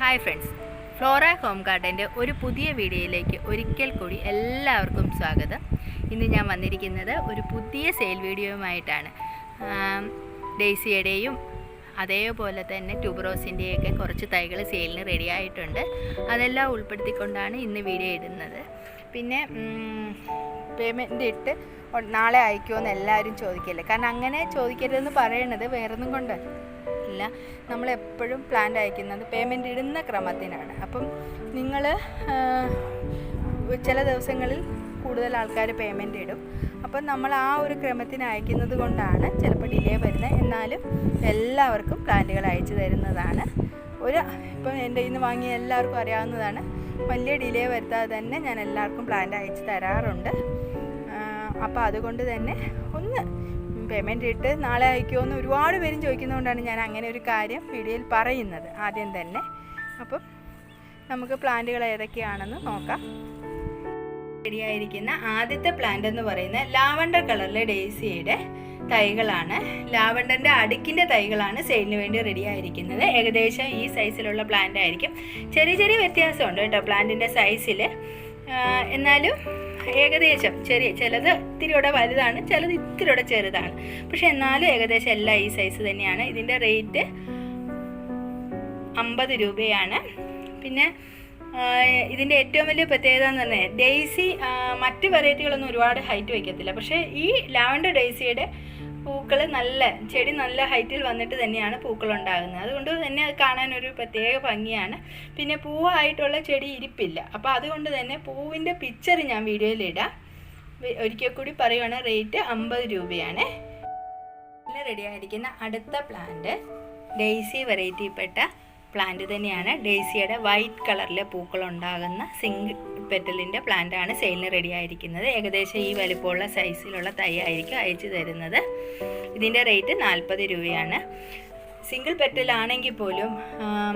Hi friends Flora home ഗാർഡന്റെ ഒരു പുതിയ വീഡിയോയിലേക്ക് ഒരിക്കൽ കൂടി എല്ലാവർക്കും സ്വാഗതം. ഇന്ന് ഞാൻ വന്നിരിക്കുന്നത് ഒരു പുതിയ സെയിൽ വീഡിയോയുമായിട്ടാണ്. ഡെയ്സിയുടെയും അതേപോലെ തന്നെ ട്യൂബറോസിന്റെയൊക്കെ കുറച്ച് തൈകൾ സെയിലിന് റെഡിയായിട്ടുണ്ട് അതെല്ലാം ഉൾപ്പെടുത്തിക്കൊണ്ടാണ് ഇന്ന് വീഡിയോ ഇടുന്നത്. പിന്നെ പേയ്മെന്റ് ഇട്ട് നാളെ അയക്കുമോ എന്ന് എല്ലാവരും ചോദിക്കില്ല? കാരണം അങ്ങനെ ചോദിക്കരുതെന്ന് പറയണത് വേറൊന്നും കൊണ്ടല്ല. നമ്മൾ എപ്പോഴും പ്ലാൻ അയക്കുന്നത് പേയ്മെന്റ് ഇടുന്ന ക്രമത്തിനാണ്. അപ്പം നിങ്ങൾ ചില ദിവസങ്ങളിൽ കൂടുതൽ ആൾക്കാർ പേയ്മെന്റ് ഇടും. അപ്പം നമ്മൾ ആ ഒരു ക്രമത്തിന് അയക്കുന്നത് കൊണ്ടാണ് ചിലപ്പോൾ ഡിലേ വരുന്നത്. എന്നാലും എല്ലാവർക്കും പ്ലാന്റുകൾ അയച്ചു തരുന്നതാണ്. ഒരു ഇപ്പം എന്റെ ഇന്ന് വാങ്ങി വാങ്ങിയ എല്ലാവർക്കും അറിയാവുന്നതാണ്. വലിയ ഡിലേ വരുത്താതെ തന്നെ ഞാൻ എല്ലാവർക്കും പ്ലാന്റ് അയച്ചു തരാറുണ്ട്. അപ്പോൾ അതുകൊണ്ട് തന്നെ ഒന്ന് പേയ്മെന്റ് ഇട്ട് നാളെ അയക്കുമെന്ന് ഒരുപാട് പേരും ചോദിക്കുന്നതുകൊണ്ടാണ് ഞാൻ അങ്ങനെ ഒരു കാര്യം വീഡിയോയിൽ പറയുന്നത് ആദ്യം തന്നെ. അപ്പം നമുക്ക് പ്ലാന്റുകൾ ഏതൊക്കെയാണെന്ന് നോക്കാം. റെഡിയായിരിക്കുന്ന ആദ്യത്തെ പ്ലാന്റ് എന്ന് പറയുന്ന ലാവണ്ടർ കളറിലെ ഡേസിയുടെ തൈകളാണ്. ലാവണ്ടറിന്റെ അടുക്കിന്റെ തൈകളാണ് സെയിലിന് വേണ്ടി റെഡി ആയിരിക്കുന്നത്. ഏകദേശം ഈ സൈസിലുള്ള പ്ലാന്റ് ആയിരിക്കും. ചെറിയ ചെറിയ വ്യത്യാസമുണ്ട് കേട്ടോ പ്ലാന്റിന്റെ സൈസിൽ എന്നാലും ഏകദേശം ചെറിയ ചിലത് ഇത്തിരിയുടെ വലുതാണ് ചിലത് ഇത്തിരിയുടെ ചെറുതാണ്. പക്ഷെ എന്നാലും ഏകദേശം എല്ലാം ഈ സൈസ് തന്നെയാണ്. ഇതിന്റെ റേറ്റ് അമ്പത് രൂപയാണ്. പിന്നെ ഇതിന്റെ ഏറ്റവും വലിയ പ്രത്യേകത എന്ന് പറഞ്ഞാൽ ഡെയ്സി മറ്റ് വെറൈറ്റികളൊന്നും ഒരുപാട് ഹൈറ്റ് വയ്ക്കത്തില്ല. പക്ഷേ ഈ ലാവൻഡർ ഡെയ്സിയുടെ പൂക്കൾ നല്ല ചെടി നല്ല ഹൈറ്റിൽ വന്നിട്ട് തന്നെയാണ് പൂക്കൾ ഉണ്ടാകുന്നത് അതുകൊണ്ട് തന്നെ അത് ഒരു പ്രത്യേക ഭംഗിയാണ്. പിന്നെ പൂവായിട്ടുള്ള ചെടി ഇരിപ്പില്ല. അപ്പോൾ അതുകൊണ്ട് തന്നെ പൂവിന്റെ പിക്ചർ ഞാൻ വീഡിയോയിൽ ഇടാം. ഒരിക്കൽ കൂടി പറയുവാണ് റേറ്റ് അമ്പത് രൂപയാണ്. റെഡി ആയിരിക്കുന്ന അടുത്ത പ്ലാന്റ് ഡെയ്സി വെറൈറ്റിപ്പെട്ട പ്ലാന്റ് തന്നെയാണ്. ഡെയ്സിയുടെ വൈറ്റ് കളറിലെ പൂക്കൾ ഉണ്ടാകുന്ന സിംഗിൾ പെറ്റലിന്റെ പ്ലാന്റാണ് സെയിലിന് റെഡി ആയിരിക്കുന്നത് ഏകദേശം ഈ വലുപ്പമുള്ള സൈസിലുള്ള തൈ ആയിരിക്കും അയച്ചു തരുന്നത്. ഇതിന്റെ റേറ്റ് നാൽപ്പത് രൂപയാണ്. സിംഗിൾ പെറ്റലാണെങ്കിൽ പോലും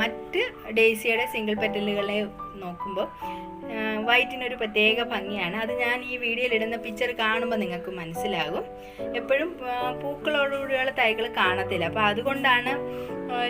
മറ്റ് ഡേസിയുടെ സിംഗിൾ പെറ്റലുകളെ നോക്കുമ്പോൾ വൈറ്റിനൊരു പ്രത്യേക ഭംഗിയാണ്. അത് ഞാൻ ഈ വീഡിയോയിൽ ഇടുന്ന പിക്ചർ കാണുമ്പോൾ നിങ്ങൾക്ക് മനസ്സിലാകും. എപ്പോഴും പൂക്കളോടുകൂടിയുള്ള തൈകൾ കാണത്തില്ല. അപ്പോൾ അതുകൊണ്ടാണ്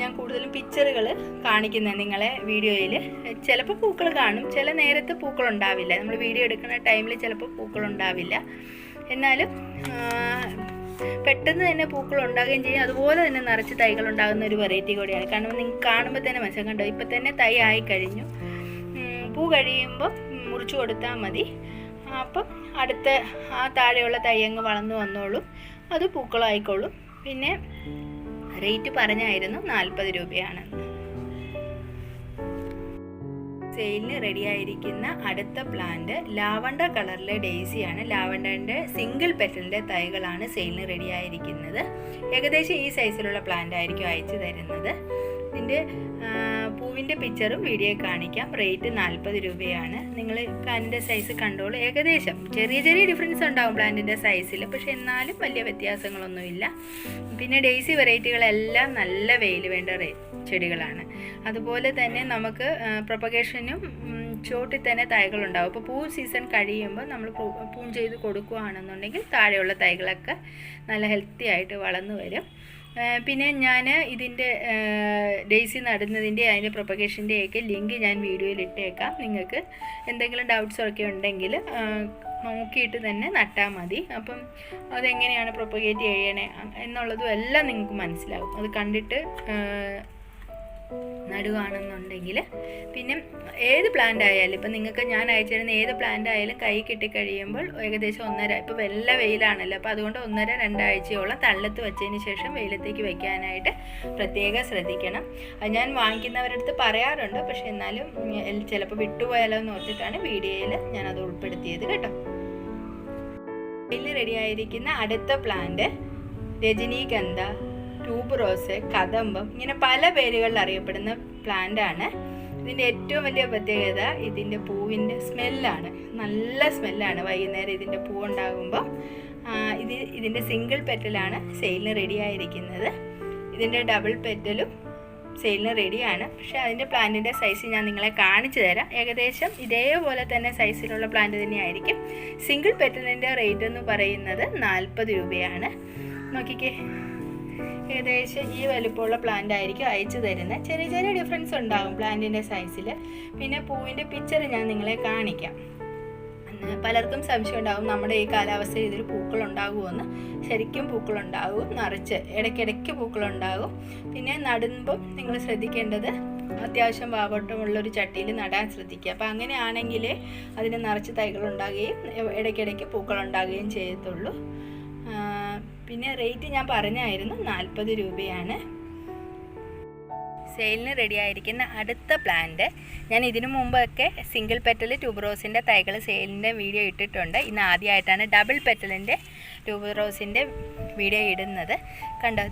ഞാൻ കൂടുതലും പിക്ചറുകൾ കാണിക്കുന്നത് നിങ്ങളെ വീഡിയോയിൽ. ചിലപ്പോൾ പൂക്കൾ കാണും. ചില നേരത്ത് പൂക്കൾ ഉണ്ടാവില്ല നമ്മൾ വീഡിയോ എടുക്കുന്ന ടൈമിൽ ചിലപ്പോൾ പൂക്കൾ ഉണ്ടാവില്ല എന്നാലും പെട്ടെന്ന് തന്നെ പൂക്കൾ ഉണ്ടാകുകയും ചെയ്യും. അതുപോലെ തന്നെ നിറച്ച് തൈകൾ ഉണ്ടാകുന്ന ഒരു വെറൈറ്റി കൂടിയാണ്. കാരണം നിങ്ങൾക്ക് കാണുമ്പോൾ തന്നെ മനസ്സിലാക്കണ്ടോ ഇപ്പം തന്നെ തൈ ആയി കഴിഞ്ഞു. പൂ കഴിയുമ്പോൾ മുറിച്ചു കൊടുത്താൽ മതി. അപ്പം അടുത്ത ആ താഴെയുള്ള തയ്യങ്ങ് വളർന്നു വന്നോളും. അത് പൂക്കളായിക്കോളും. പിന്നെ റേറ്റ് പറഞ്ഞായിരുന്നു നാൽപ്പത് രൂപയാണ്. സെയിലിന് റെഡി ആയിരിക്കുന്ന അടുത്ത പ്ലാന്റ് ലാവണ്ടർ കളറിലെ ഡെയ്സിയാണ്. ലാവണ്ടറിന്റെ സിംഗിൾ പെറ്റലിന്റെ തൈകളാണ് സെയിലിന് റെഡി ആയിരിക്കുന്നത്. ഏകദേശം ഈ സൈസിലുള്ള പ്ലാന്റ് ആയിരിക്കും അയച്ചു തരുന്നത്. ഇതിന്റെ പൂവിന്റെ പിക്ചറും വീഡിയോ കാണിക്കാം. റേറ്റ് നാൽപ്പത് രൂപയാണ്. നിങ്ങൾ പ്ലാന്റിന്റെ സൈസ് കണ്ടോളൂ. ഏകദേശം ചെറിയ ചെറിയ ഡിഫറൻസ് ഉണ്ടാവും പ്ലാന്റിന്റെ സൈസിൽ പക്ഷെ എന്നാലും വലിയ വ്യത്യാസങ്ങളൊന്നുമില്ല പിന്നെ ഡെയ്സി വെറൈറ്റികളെല്ലാം നല്ല വെയിൽ വേണ്ട ചെടികളാണ്. അതുപോലെ തന്നെ നമുക്ക് പ്രൊപ്പഗേഷനും ചോട്ടിൽ തന്നെ തൈകളുണ്ടാവും. അപ്പോൾ പൂ സീസൺ കഴിയുമ്പോൾ നമ്മൾ പൂ ചെയ്ത് കൊടുക്കുകയാണെന്നുണ്ടെങ്കിൽ താഴെയുള്ള തൈകളൊക്കെ നല്ല ഹെൽത്തി ആയിട്ട് വളർന്നു വരും. പിന്നെ ഞാൻ ഇതിന്റെ ഡേയ്സി നടുന്നതിന്റെ അതിന്റെ പ്രൊപ്പഗേഷന്റെയൊക്കെ ലിങ്ക് ഞാൻ വീഡിയോയിൽ ഇട്ടേക്കാം നിങ്ങൾക്ക് എന്തെങ്കിലും ഡൗട്ട്സൊക്കെ ഉണ്ടെങ്കിൽ നോക്കിയിട്ട് തന്നെ നട്ടാൽ മതി. അപ്പം അതെങ്ങനെയാണ് പ്രൊപ്പഗേറ്റ് ചെയ്യണേ എന്നുള്ളതും എല്ലാം നിങ്ങൾക്ക് മനസ്സിലാവും. അത് കണ്ടിട്ട് നടുവാണെന്നുണ്ടെങ്കിൽ പിന്നെ ഏത് പ്ലാന്റ് ആയാലും ഇപ്പം നിങ്ങൾക്ക് ഞാൻ അയച്ചു തരുന്ന ഏത് പ്ലാന്റ് ആയാലും കൈ കിട്ടിക്കഴിയുമ്പോൾ ഏകദേശം ഒന്നര ഇപ്പോൾ വെല്ല വെയിലാണല്ലോ അപ്പോൾ അതുകൊണ്ട് ഒന്നര രണ്ടാഴ്ചയോളം തള്ളത്ത് വെച്ചതിന് ശേഷം വെയിലത്തേക്ക് വെക്കാനായിട്ട് പ്രത്യേകം ശ്രദ്ധിക്കണം. അത് ഞാൻ വാങ്ങിക്കുന്നവരുടെ അടുത്ത് പറയാറുണ്ട് പക്ഷെ എന്നാലും ചിലപ്പോൾ വിട്ടുപോയാലോ എന്ന് ഓർത്തിട്ടാണ് വീഡിയോയിൽ ഞാനത് ഉൾപ്പെടുത്തിയത് കേട്ടോ. വെയിൽ റെഡിയായിരിക്കുന്ന അടുത്ത പ്ലാന്റ് രജനീഗന്ധ. ട്യൂബ് റോസ് കദംബം ഇങ്ങനെ പല പേരുകളിൽ അറിയപ്പെടുന്ന പ്ലാന്റ് ആണ്. ഇതിന്റെ ഏറ്റവും വലിയ പ്രത്യേകത ഇതിന്റെ പൂവിന്റെ സ്മെല്ലാണ് നല്ല സ്മെല്ലാണ് വൈകുന്നേരം ഇതിന്റെ പൂ ഉണ്ടാകുമ്പോൾ ഇത് ഇതിന്റെ സിംഗിൾ പെറ്റലാണ് സെയിലിന് റെഡി ആയിരിക്കുന്നത്. ഇതിന്റെ ഡബിൾ പെറ്റലും സെയിലിന് റെഡിയാണ് പക്ഷേ അതിന്റെ പ്ലാന്റിന്റെ സൈസ് ഞാൻ നിങ്ങളെ കാണിച്ചു തരാം. ഏകദേശം ഇതേപോലെ തന്നെ സൈസിലുള്ള പ്ലാന്റ് തന്നെയായിരിക്കും. സിംഗിൾ പെറ്റലിന്റെ റേറ്റ് എന്ന് പറയുന്നത് നാൽപ്പത് രൂപയാണ്. നോക്കിക്കേ. ഏകദേശം ഈ വലുപ്പമുള്ള പ്ലാന്റ് ആയിരിക്കും അയച്ചു തരുന്നത് ചെറിയ ചെറിയ ഡിഫറൻസ് ഉണ്ടാകും പ്ലാന്റിന്റെ സൈസിൽ പിന്നെ പൂവിന്റെ പിക്ചർ ഞാൻ നിങ്ങളെ കാണിക്കാം. പലർക്കും സംശയം ഉണ്ടാകും നമ്മുടെ ഈ കാലാവസ്ഥയിൽ ഇതിൽ പൂക്കൾ ഉണ്ടാകുമെന്ന് ശരിക്കും പൂക്കൾ ഉണ്ടാകും നിറച്ച് ഇടയ്ക്കിടയ്ക്ക് പൂക്കൾ ഉണ്ടാകും. പിന്നെ നടുമ്പം നിങ്ങൾ ശ്രദ്ധിക്കേണ്ടത് അത്യാവശ്യം വാവട്ടമുള്ള ഒരു ചട്ടിയിൽ നടാൻ ശ്രദ്ധിക്കുക. അപ്പോൾ അങ്ങനെയാണെങ്കിൽ അതിന് നിറച്ച് തൈകൾ ഉണ്ടാകുകയും ഇടയ്ക്കിടയ്ക്ക് പൂക്കൾ ഉണ്ടാകുകയും ചെയ്യത്തുള്ളൂ. പിന്നെ റേറ്റ് ഞാൻ പറഞ്ഞായിരുന്നു നാൽപ്പത് രൂപയാണ്. സെയിലിന് റെഡി ആയിരിക്കുന്ന അടുത്ത പ്ലാന്റ് ഞാൻ ഇതിനു മുമ്പൊക്കെ സിംഗിൾ പെറ്റൽ ട്യൂബറോസിന്റെ തൈകൾ സെയിലിന്റെ വീഡിയോ ഇട്ടിട്ടുണ്ട്. ഇന്ന് ആദ്യമായിട്ടാണ് ഡബിൾ പെറ്റലിന്റെ ട്യൂബറോസിന്റെ വീഡിയോ ഇടുന്നത്. കണ്ടോ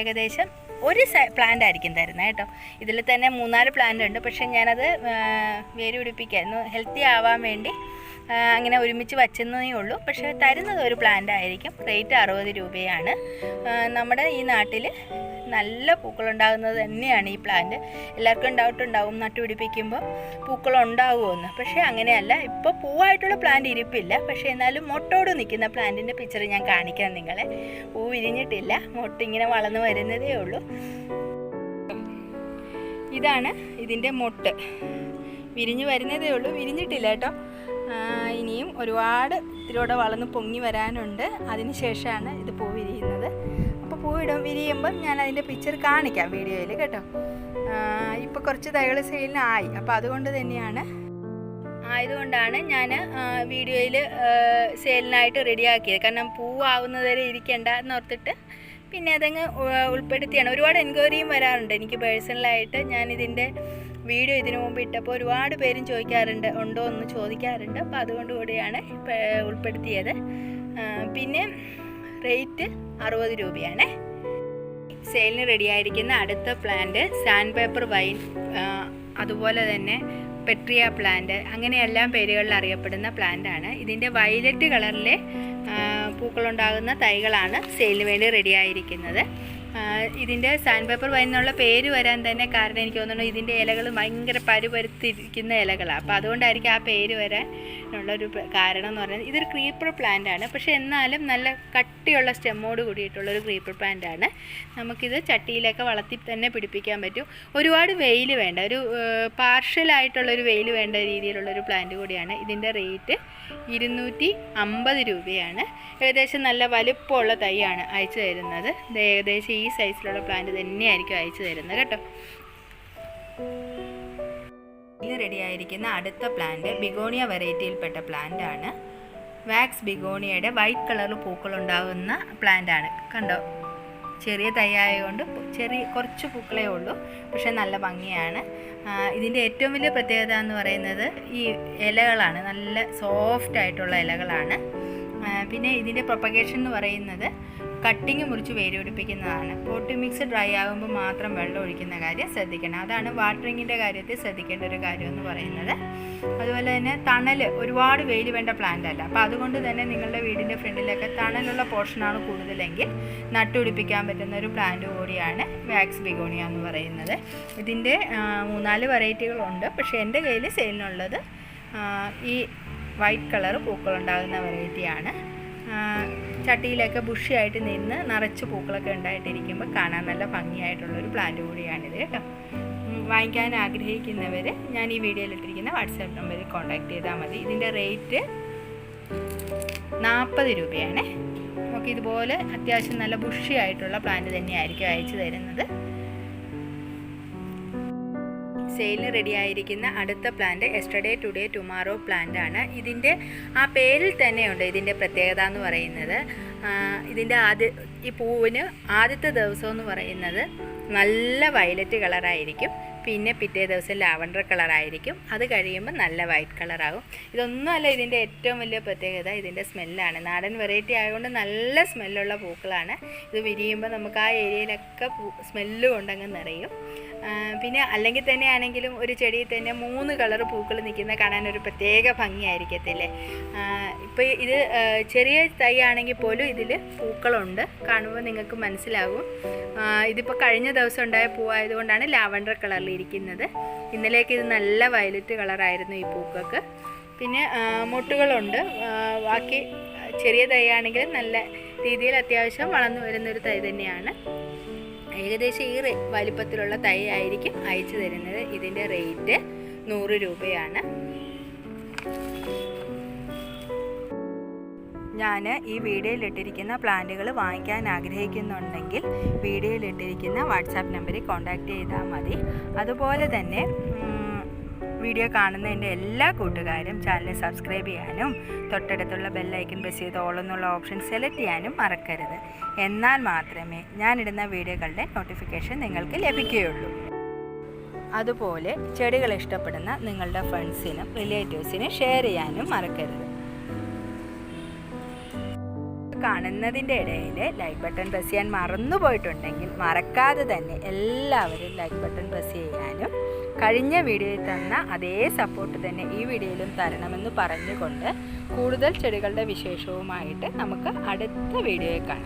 ഏകദേശം ഒരു പ്ലാന്റ് ആയിരിക്കും തരുന്നത് കേട്ടോ. ഇതിൽ തന്നെ മൂന്നാൽ പ്ലാന്റ് ഉണ്ട്. പക്ഷേ ഞാനത് വേര് പിടിപ്പിക്കായിരുന്നു ഹെൽത്തി ആവാൻ വേണ്ടി അങ്ങനെ ഒരുമിച്ച് വച്ചെന്നേ ഉള്ളൂ. പക്ഷേ തരുന്നത് ഒരു പ്ലാന്റ് ആയിരിക്കും. റേറ്റ് അറുപത് രൂപയാണ്. നമ്മുടെ ഈ നാട്ടിൽ നല്ല പൂക്കളുണ്ടാകുന്നത് തന്നെയാണ് ഈ പ്ലാന്റ് എല്ലാവർക്കും ഡൗട്ട് ഉണ്ടാവും നട്ടുപിടിപ്പിക്കുമ്പോൾ പൂക്കൾ ഉണ്ടാവുമെന്ന് പക്ഷേ അങ്ങനെയല്ല. ഇപ്പോൾ പൂവായിട്ടുള്ള പ്ലാന്റ് ഇരിപ്പില്ല. പക്ഷേ എന്നാലും മൊട്ടോട് നിൽക്കുന്ന പ്ലാന്റിന്റെ പിക്ചർ ഞാൻ കാണിക്കാം നിങ്ങളെ. പൂ വിരിഞ്ഞിട്ടില്ല. മൊട്ട് ഇങ്ങനെ വളർന്നു വരുന്നതേ ഉള്ളൂ. ഇതാണ് ഇതിന്റെ മൊട്ട്. വിരിഞ്ഞു വരുന്നതേ ഉള്ളൂ. വിരിഞ്ഞിട്ടില്ല കേട്ടോ. ഇനിയും ഒരുപാട് ഇതിലൂടെ വളർന്ന് പൊങ്ങി വരാനുണ്ട്. അതിന് ശേഷമാണ് ഇത് പൂ വിരിയുന്നത്. അപ്പോൾ പൂ ഇടും. വിരിയുമ്പം ഞാൻ അതിന്റെ പിക്ചർ കാണിക്കാം വീഡിയോയിൽ കേട്ടോ. ഇപ്പോൾ കുറച്ച് തൈകൾ സെയിലിനായി അപ്പോൾ അതുകൊണ്ട് തന്നെയാണ് ആയതുകൊണ്ടാണ് ഞാൻ വീഡിയോയിൽ സെയിലിനായിട്ട് റെഡിയാക്കിയത് കാരണം പൂവാവുന്നത് വരെ ഇരിക്കണ്ട എന്നോർത്തിട്ട് പിന്നെ അതങ്ങ് ഉൾപ്പെടുത്തിയാണ്. ഒരുപാട് എൻക്വയറിയും വരാറുണ്ട്. എനിക്ക് പേഴ്സണലായിട്ട് ഞാൻ ഇതിന്റെ വീഡിയോ ഇതിനു മുമ്പ് ഇട്ടപ്പോൾ ഒരുപാട് പേരും ചോദിക്കാറുണ്ട് ഉണ്ടോ എന്ന് ചോദിക്കാറുണ്ട്. അപ്പോൾ അതുകൊണ്ട് കൂടിയാണ് ഉൾപ്പെടുത്തിയത്. പിന്നെ റേറ്റ് അറുപത് രൂപയാണ്. സെയിലിന് റെഡിയായിരിക്കുന്ന അടുത്ത പ്ലാന്റ് സാൻഡ് പേപ്പർ വൈൻ അതുപോലെ തന്നെ പെട്രിയ പ്ലാന്റ് അങ്ങനെ അങ്ങനെയെല്ലാം പേരുകളിൽ അറിയപ്പെടുന്ന പ്ലാന്റ് ആണ്. ഇതിന്റെ വയലറ്റ് കളറിലെ പൂക്കളുണ്ടാകുന്ന തൈകളാണ് സെയിലിന് വേണ്ടി റെഡിയായിരിക്കുന്നത്. ഇതിന്റെ സാൻഡ് പേപ്പർ വൈൻ പേര് വരാൻ തന്നെ കാരണം എനിക്ക് തോന്നുന്നു ഇതിന്റെ ഇലകൾ ഭയങ്കര പരുപരുത്തിരിക്കുന്ന ഇലകളാണ് അപ്പോൾ അതുകൊണ്ടായിരിക്കും ആ പേര് വരാൻ ഉള്ളൊരു കാരണം എന്ന് പറയുന്നത്. ഇതൊരു ക്രീപ്പർ പ്ലാന്റ് ആണ്. പക്ഷേ എന്നാലും നല്ല കട്ടിയുള്ള സ്റ്റെമ്മോട് കൂടിയിട്ടുള്ളൊരു ക്രീപ്പർ പ്ലാന്റ് ആണ്. നമുക്കിത് ചട്ടിയിലൊക്കെ വളർത്തി തന്നെ പിടിപ്പിക്കാൻ പറ്റും. ഒരുപാട് വെയിൽ വേണ്ട ഒരു പാർഷ്യലായിട്ടുള്ളൊരു വെയിൽ വേണ്ട രീതിയിലുള്ളൊരു പ്ലാന്റ് കൂടിയാണ്. ഇതിന്റെ റേറ്റ് ഇരുന്നൂറ്റി അമ്പത് രൂപയാണ്. ഏകദേശം നല്ല വലുപ്പമുള്ള തൈയാണ് അയച്ചു തരുന്നത്. ഏകദേശം ഈ സൈസിലുള്ള പ്ലാന്റ് തന്നെയായിരിക്കും അയച്ചു തരുന്നത് കേട്ടോ. റെഡി ആയിരിക്കുന്ന അടുത്ത പ്ലാന്റ് ബിഗോണിയ വെറൈറ്റിയിൽപ്പെട്ട പ്ലാന്റ് ആണ്. വാക്സ് ബിഗോണിയയുടെ വൈറ്റ് കളറിൽ പൂക്കൾ പൂക്കളുണ്ടാകുന്ന പ്ലാന്റ് ആണ്. കണ്ടോ? ചെറിയ തൈയായതുകൊണ്ട് ചെറിയ കുറച്ച് പൂക്കളേ ഉള്ളൂ. പക്ഷേ നല്ല ഭംഗിയാണ്. ഇതിന്റെ ഏറ്റവും വലിയ പ്രത്യേകത എന്ന് പറയുന്നത് ഈ ഇലകളാണ്. നല്ല സോഫ്റ്റ് ആയിട്ടുള്ള ഇലകളാണ്. പിന്നെ ഇതിന്റെ പ്രൊപ്പഗേഷൻ എന്ന് പറയുന്നത് കട്ടിങ് മുറിച്ച് വേരൊടിപ്പിക്കുന്നതാണ് പോട്ടി മിക്സ് ഡ്രൈ ആകുമ്പോൾ മാത്രം വെള്ളം ഒഴിക്കുന്ന കാര്യം ശ്രദ്ധിക്കണം. അതാണ് വാട്ടറിങ്ങിന്റെ കാര്യത്തിൽ ശ്രദ്ധിക്കേണ്ട ഒരു കാര്യം എന്ന് പറയുന്നത്. അതുപോലെ തന്നെ തണൽ ഒരുപാട് വെയിൽ വേണ്ട പ്ലാന്റ് അല്ല. അപ്പോൾ അതുകൊണ്ട് തന്നെ നിങ്ങളുടെ വീടിന്റെ ഫ്രണ്ടിലൊക്കെ തണലുള്ള പോർഷനാണ് കൂടുതലെങ്കിൽ നട്ടുപിടിപ്പിക്കാൻ പറ്റുന്ന ഒരു പ്ലാന്റ് കൂടിയാണ് വാക്സ് ബിഗോണിയ എന്ന് പറയുന്നത്. ഇതിന്റെ മൂന്നാൽ വെറൈറ്റികളുണ്ട് പക്ഷേ എന്റെ കയ്യിൽ സെയിലിനുള്ളത് ഈ വൈറ്റ് കളർ പൂക്കളുണ്ടാകുന്ന വെറൈറ്റിയാണ് ചട്ടിയിലൊക്കെ ബുഷിയായിട്ട് നിന്ന് നിറച്ച് പൂക്കളൊക്കെ ഉണ്ടായിട്ടിരിക്കുമ്പോൾ കാണാൻ നല്ല ഭംഗിയായിട്ടുള്ള ഒരു പ്ലാന്റ് കൂടിയാണിത് കേട്ടോ. വാങ്ങിക്കാൻ ആഗ്രഹിക്കുന്നവർ ഞാൻ ഈ വീഡിയോയിൽ ഇട്ടിരിക്കുന്ന വാട്സാപ്പ് നമ്പറിൽ കോൺടാക്ട് ചെയ്താൽ മതി. ഇതിന്റെ റേറ്റ് നാൽപ്പത് രൂപയാണ്. നമുക്ക് ഇതുപോലെ അത്യാവശ്യം നല്ല ബുഷിയായിട്ടുള്ള പ്ലാന്റ് തന്നെയായിരിക്കും അയച്ചു തരുന്നത്. സെയിലിന് റെഡി ആയിരിക്കുന്ന അടുത്ത plant yesterday today tomorrow plant ആണ്. ഇതിന്റെ ആ പേരിൽ തന്നെയുണ്ട് ഇതിന്റെ പ്രത്യേകത എന്ന് പറയുന്നത്. ഇതിന്റെ ആദ്യ ഈ പൂവിന് ആദ്യത്തെ ദിവസം എന്ന് പറയുന്നത് നല്ല വയലറ്റ് കളറായിരിക്കും പിന്നെ പിറ്റേ ദിവസം ലാവണ്ടർ കളറായിരിക്കും അത് കഴിയുമ്പോൾ നല്ല വൈറ്റ് കളറാകും ഇതൊന്നുമല്ല ഇതിന്റെ ഏറ്റവും വലിയ പ്രത്യേകത ഇതിന്റെ സ്മെല്ലാണ് നാടൻ വെറൈറ്റി ആയതുകൊണ്ട് നല്ല സ്മെല്ലുള്ള പൂക്കളാണ്. ഇത് വിരിയുമ്പോൾ നമുക്ക് ആ ഏരിയയിലൊക്കെ പൂ സ്മെല്ല് കൊണ്ടങ്ങ് നിറയും. പിന്നെ അല്ലെങ്കിൽ തന്നെ ആണെങ്കിലും ഒരു ചെടിയിൽ തന്നെ മൂന്ന് കളർ പൂക്കൾ നിൽക്കുന്ന കാണാൻ ഒരു പ്രത്യേക ഭംഗിയായിരിക്കത്തില്ലേ? ഇപ്പോൾ ഇത് ചെറിയ തൈ ആണെങ്കിൽ പോലും ഇതിൽ പൂക്കളുണ്ട്. കാണുമ്പോൾ നിങ്ങൾക്ക് മനസ്സിലാകും ഇതിപ്പോൾ കഴിഞ്ഞ ദിവസം ഉണ്ടായ പൂവായതുകൊണ്ടാണ് ലാവണ്ടർ കളറിൽ ഇരിക്കുന്നത്. ഇന്നലേക്ക് ഇത് നല്ല വയലറ്റ് കളറായിരുന്നു ഈ പൂക്കൾക്ക്. പിന്നെ മുട്ടുകളുണ്ട്. ബാക്കി ചെറിയ തൈ ആണെങ്കിൽ നല്ല രീതിയിൽ അത്യാവശ്യം വളർന്നു വരുന്നൊരു തൈ തന്നെയാണ്. ഏകദേശം ഈ വലിപ്പത്തിലുള്ള തൈ ആയിരിക്കും അയച്ചു തരുന്നത്. ഇതിന്റെ റേറ്റ് നൂറ് രൂപയാണ്. ഞാൻ ഈ വീഡിയോയിൽ ഇട്ടിരിക്കുന്ന പ്ലാന്റുകൾ വാങ്ങിക്കാൻ ആഗ്രഹിക്കുന്നുണ്ടെങ്കിൽ വീഡിയോയിൽ ഇട്ടിരിക്കുന്ന വാട്സാപ്പ് നമ്പറിൽ കോൺടാക്റ്റ് ചെയ്താൽ മതി. അതുപോലെ തന്നെ വീഡിയോ കാണുന്ന എന്റെ എല്ലാ കൂട്ടുകാരും ചാനൽ സബ്സ്ക്രൈബ് ചെയ്യാനും തൊട്ടടുത്തുള്ള ബെല്ലൈക്കൻ പ്രസ് ചെയ്ത് എന്നുള്ള ഓപ്ഷൻ സെലക്ട് ചെയ്യാനും മറക്കരുത്. എന്നാൽ മാത്രമേ ഞാനിടുന്ന വീഡിയോകളുടെ നോട്ടിഫിക്കേഷൻ നിങ്ങൾക്ക് ലഭിക്കുകയുള്ളൂ. അതുപോലെ ചെടികൾ ഇഷ്ടപ്പെടുന്ന നിങ്ങളുടെ ഫ്രണ്ട്സിനും റിലേറ്റീവ്സിനും ഷെയർ ചെയ്യാനും മറക്കരുത്. കാണുന്നതിന്റെ ഇടയിൽ ലൈക്ക് ബട്ടൺ പ്രസ് ചെയ്യാൻ മറന്നു പോയിട്ടുണ്ടെങ്കിൽ മറക്കാതെ തന്നെ എല്ലാവരും ലൈക്ക് ബട്ടൺ പ്രസ് ചെയ്യാനും കഴിഞ്ഞ വീഡിയോയിൽ തന്ന അതേ സപ്പോർട്ട് തന്നെ ഈ വീഡിയോയിലും തരണമെന്ന് പറഞ്ഞുകൊണ്ട് കൂടുതൽ ചെടികളുടെ വിശേഷവുമായിട്ട് നമുക്ക് അടുത്ത വീഡിയോയിൽ കാണാം.